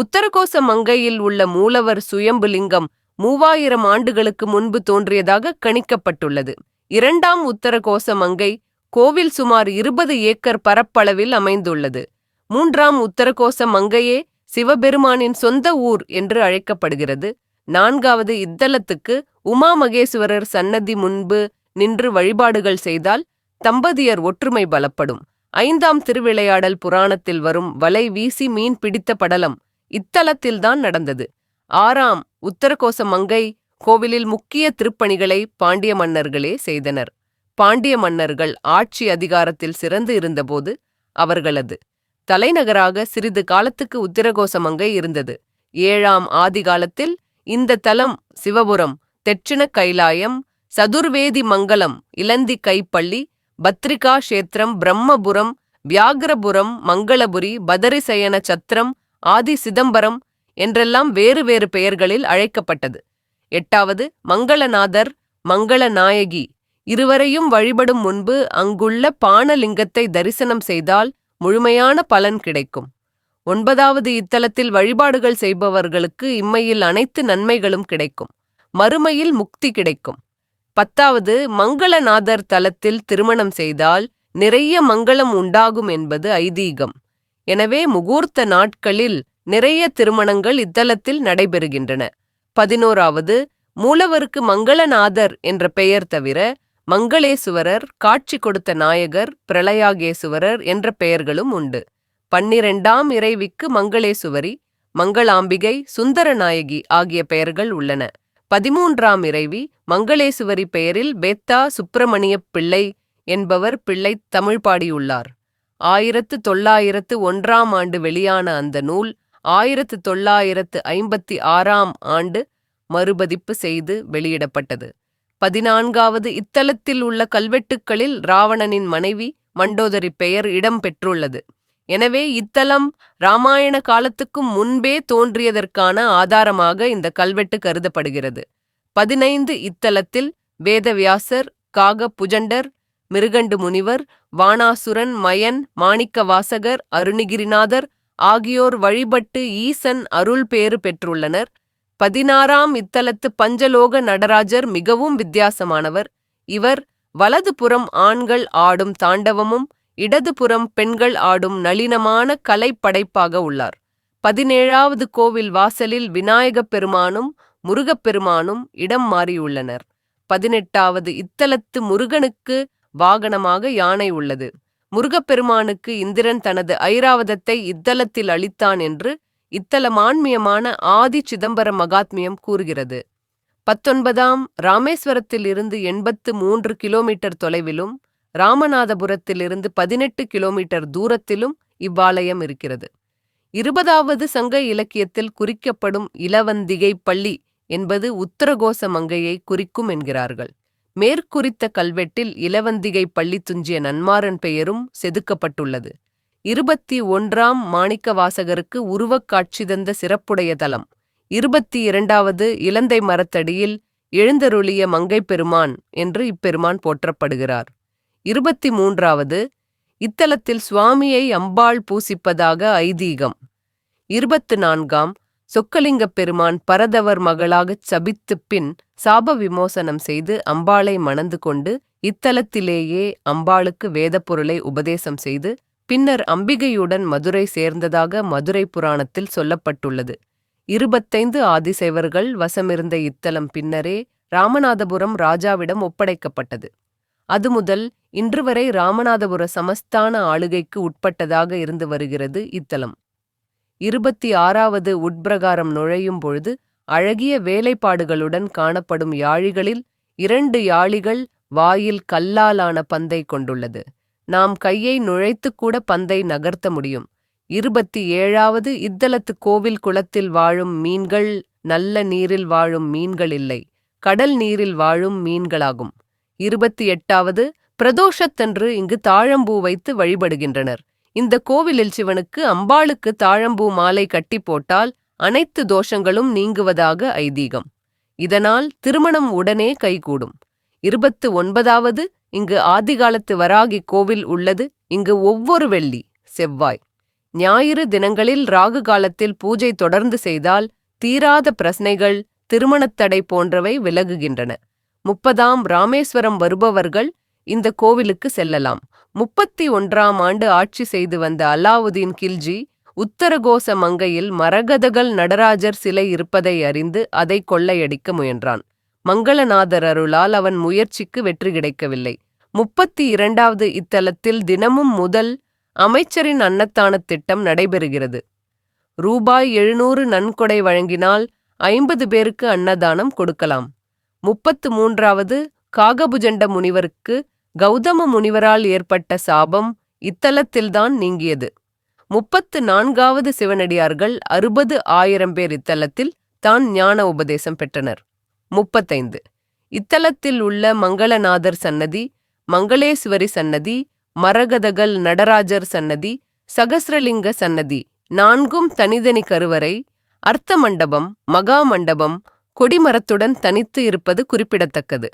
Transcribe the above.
உத்தரகோச மங்கையில் உள்ள மூலவர் சுயம்புலிங்கம் மூவாயிரம் ஆண்டுகளுக்கு முன்பு தோன்றியதாக கணிக்கப்பட்டுள்ளது. இரண்டாம் உத்தரகோச மங்கை கோவில் சுமார் இருபது ஏக்கர் பரப்பளவில் அமைந்துள்ளது. மூன்றாம் உத்தரகோச மங்கையே சிவபெருமானின் சொந்த ஊர் என்று அழைக்கப்படுகிறது. நான்காவது இத்தலத்துக்கு உமா மகேஸ்வரர் சன்னதி முன்பு நின்று வழிபாடுகள் செய்தால் தம்பதியர் ஒற்றுமை பலப்படும். ஐந்தாம் திருவிளையாடல் புராணத்தில் வரும் வலை வீசி மீன் பிடித்த படலம் இத்தலத்தில்தான் நடந்தது. ஆறாம் உத்தரகோச மங்கை கோவிலில் முக்கிய திருப்பணிகளை பாண்டிய மன்னர்களே செய்தனர். பாண்டிய மன்னர்கள் ஆட்சி அதிகாரத்தில் சிறந்து இருந்தபோது அவர்களது தலைநகராக சிறிது காலத்துக்கு உத்திரகோசமங்கை இருந்தது. ஏழாம் ஆதிகாலத்தில் இந்த தலம் சிவபுரம் தெற்றின கைலாயம் சதுர்வேதி மங்கலம் இலந்தி கைப்பள்ளி பத்ரிகா கஷேத்திரம் பிரம்மபுரம் வியாகரபுரம் மங்களபுரி பதரிசயன சத்திரம் ஆதி சிதம்பரம் என்றெல்லாம் வேறு வேறு பெயர்களில் அழைக்கப்பட்டது. எட்டாவது மங்களநாதர் மங்களநாயகி. இருவரையும் வழிபடும் முன்பு அங்குள்ள பானலிங்கத்தை தரிசனம் செய்தால் முழுமையான பலன் கிடைக்கும். ஒன்பதாவது இத்தலத்தில் வழிபாடுகள் செய்பவர்களுக்கு இம்மையில் அனைத்து நன்மைகளும் கிடைக்கும். மறுமையில் முக்தி கிடைக்கும். பத்தாவது மங்களநாதர் தலத்தில் திருமணம் செய்தால் நிறைய மங்களம் உண்டாகும் என்பது ஐதீகம். எனவே முகூர்த்த நாட்களில் நிறைய திருமணங்கள் இத்தலத்தில் நடைபெறுகின்றன. பதினோராவது மூலவருக்கு மங்களநாதர் என்ற பெயர் தவிர மங்களேசுவரர் காட்சி கொடுத்த நாயகர் பிரளயாகேசுவரர் என்ற பெயர்களும் உண்டு. பன்னிரெண்டாம் இறைவிக்கு மங்களேசுவரி மங்களாம்பிகை சுந்தரநாயகி ஆகிய பெயர்கள் உள்ளன. பதிமூன்றாம் இறைவி மங்களேசுவரி பெயரில் பேத்தா சுப்பிரமணிய பிள்ளை என்பவர் பிள்ளை தமிழ் பாடியுள்ளார் ஆயிரத்து தொள்ளாயிரத்து ஒன்றாம் ஆண்டு வெளியான அந்த நூல் ஆயிரத்து தொள்ளாயிரத்து ஐம்பத்தி ஆறாம் ஆண்டு மறுபதிப்பு செய்து வெளியிடப்பட்டது. பதினான்காவது இத்தலத்தில் உள்ள கல்வெட்டுக்களில் ராவணனின் மனைவி மண்டோதரி பெயர் இடம் பெற்றுள்ளது. எனவே இத்தலம் ராமாயண காலத்துக்கும் முன்பே தோன்றியதற்கான ஆதாரமாக இந்த கல்வெட்டு கருதப்படுகிறது. பதினைந்து இத்தலத்தில் வேதவியாசர் காக புஜண்டர் மிருகண்டு முனிவர் வானாசுரன் மயன் மாணிக்கவாசகர் அருணகிரிநாதர் அருணிகிரிநாதர் ஆகியோர் வழிபட்டு ஈசன் அருள் பேறு பெற்றுள்ளனர். பதினாறாம் இத்தலத்து பஞ்சலோக நடராஜர் மிகவும் வித்தியாசமானவர். இவர் வலதுபுறம் ஆண்கள் ஆடும் தாண்டவமும் இடதுபுறம் பெண்கள் ஆடும் நளினமான கலைப்படைப்பாக உள்ளார். பதினேழாவது கோவில் வாசலில் விநாயகப் பெருமானும் முருகப்பெருமானும் இடம் மாறியுள்ளனர். பதினெட்டாவது இத்தலத்து முருகனுக்கு வாகனமாக யானை உள்ளது. முருகப்பெருமானுக்கு இந்திரன் தனது ஐராவதத்தை இத்தலத்தில் அளித்தான் என்று இத்தலமான்மியமான ஆதி சிதம்பர மகாத்மியம் கூறுகிறது. பத்தொன்பதாம் ராமேஸ்வரத்தில் இருந்து எண்பத்து மூன்று கிலோமீட்டர் தொலைவிலும் ராமநாதபுரத்திலிருந்து பதினெட்டு கிலோமீட்டர் தூரத்திலும் இவ்வாலயம் இருக்கிறது. இருபதாவது சங்க இலக்கியத்தில் குறிக்கப்படும் இளவந்திகை பள்ளி என்பது உத்தரகோச மங்கையை குறிக்கும் என்கிறார்கள். மேற்குறித்த கல்வெட்டில் இலவந்திகை பள்ளி துஞ்சிய நன்மாரன் பெயரும் செதுக்கப்பட்டுள்ளது. இருபத்தி ஒன்றாம் மாணிக்கவாசகருக்கு உருவக் காட்சி தந்த சிறப்புடைய தலம். இருபத்தி இரண்டாவது இலந்தை மரத்தடியில் எழுந்தருளிய மங்கை பெருமான் என்று இப்பெருமான் போற்றப்படுகிறார். இருபத்தி மூன்றாவது இத்தலத்தில் சுவாமியை அம்பாள் பூசிப்பதாக ஐதீகம். இருபத்து நான்காம் சொக்கலிங்கப் பெருமான் பரதவர் மகளாகச் சபித்துப் பின் சாப விமோசனம் செய்து அம்பாளை மணந்து கொண்டு இத்தலத்திலேயே அம்பாளுக்கு வேதப்பொருளை உபதேசம் செய்து பின்னர் அம்பிகையுடன் மதுரை சேர்ந்ததாக மதுரை புராணத்தில் சொல்லப்பட்டுள்ளது. இருபத்தைந்து ஆதிசைவர்கள் வசமிருந்த இத்தலம் பின்னரே ராமநாதபுரம் ராஜாவிடம் ஒப்படைக்கப்பட்டது. அது முதல் இன்று வரை ராமநாதபுர சமஸ்தான ஆளுகைக்கு உட்பட்டதாக இருந்து வருகிறது இத்தலம். இருபத்தி ஆறாவது உட்பிரகாரம் நுழையும் பொழுது அழகிய வேலைப்பாடுகளுடன் காணப்படும் யாழிகளில் இரண்டு யாழிகள் வாயில் கல்லாலான பந்தை கொண்டுள்ளது. நாம் கையை நுழைத்துக்கூட பந்தை நகர்த்த முடியும். இருபத்தி ஏழாவது இத்தலத்து கோவில் குளத்தில் வாழும் மீன்கள் நல்ல நீரில் வாழும் மீன்கள் இல்லை. கடல் நீரில் வாழும் மீன்களாகும். இருபத்தி எட்டாவது பிரதோஷத்தன்று இங்கு தாழம்பூ வைத்து வழிபடுகின்றனர். இந்த கோவிலில் சிவனுக்கு அம்பாளுக்கு தாழம்பூ மாலை கட்டி போட்டால் அனைத்து தோஷங்களும் நீங்குவதாக ஐதீகம். இதனால் திருமணம் உடனே கைகூடும். இருபத்து ஒன்பதாவது இங்கு ஆதிகாலத்து வராகி கோவில் உள்ளது. இங்கு ஒவ்வொரு வெள்ளி செவ்வாய். ஞாயிறு தினங்களில் ராகு காலத்தில் பூஜை தொடர்ந்து செய்தால் தீராத பிரச்சனைகள் திருமணத்தடை போன்றவை விலகுகின்றன. முப்பதாம் ராமேஸ்வரம் வருபவர்கள் இந்த கோவிலுக்கு செல்லலாம். முப்பத்தி ஒன்றாம் ஆண்டு ஆட்சி செய்து வந்த அலாவுதீன் கில்ஜி உத்தரகோச மங்கையில் மரகதகள் நடராஜர் சிலை இருப்பதை அறிந்து அதை கொள்ளையடிக்க முயன்றான். மங்களநாதர் அருளால் அவன் முயற்சிக்கு வெற்றி கிடைக்கவில்லை. முப்பத்தி இரண்டாவது இத்தலத்தில் தினமும் முதல் அமைச்சரின் அன்னத்தான திட்டம் நடைபெறுகிறது. ரூபாய் எழுநூறு நன்கொடை வழங்கினால் ஐம்பது பேருக்கு அன்னதானம் கொடுக்கலாம். முப்பத்து மூன்றாவது காகபுஜண்ட முனிவருக்கு கௌதம முனிவரால் ஏற்பட்ட சாபம் இத்தலத்தில்தான் நீங்கியது. முப்பத்து நான்காவது சிவனடியார்கள் அறுபது ஆயிரம் பேர் இத்தலத்தில் தான் ஞான உபதேசம் பெற்றனர். முப்பத்தைந்து. இத்தலத்தில் உள்ள மங்களநாதர் சன்னதி மங்களேஸ்வரி சன்னதி மரகதகல் நடராஜர் சன்னதி சகசிரலிங்க சன்னதி நான்கும் தனிதனி கருவறை அர்த்த மண்டபம் மகா மண்டபம் கொடிமரத்துடன் தனித்து இருப்பது குறிப்பிடத்தக்கது.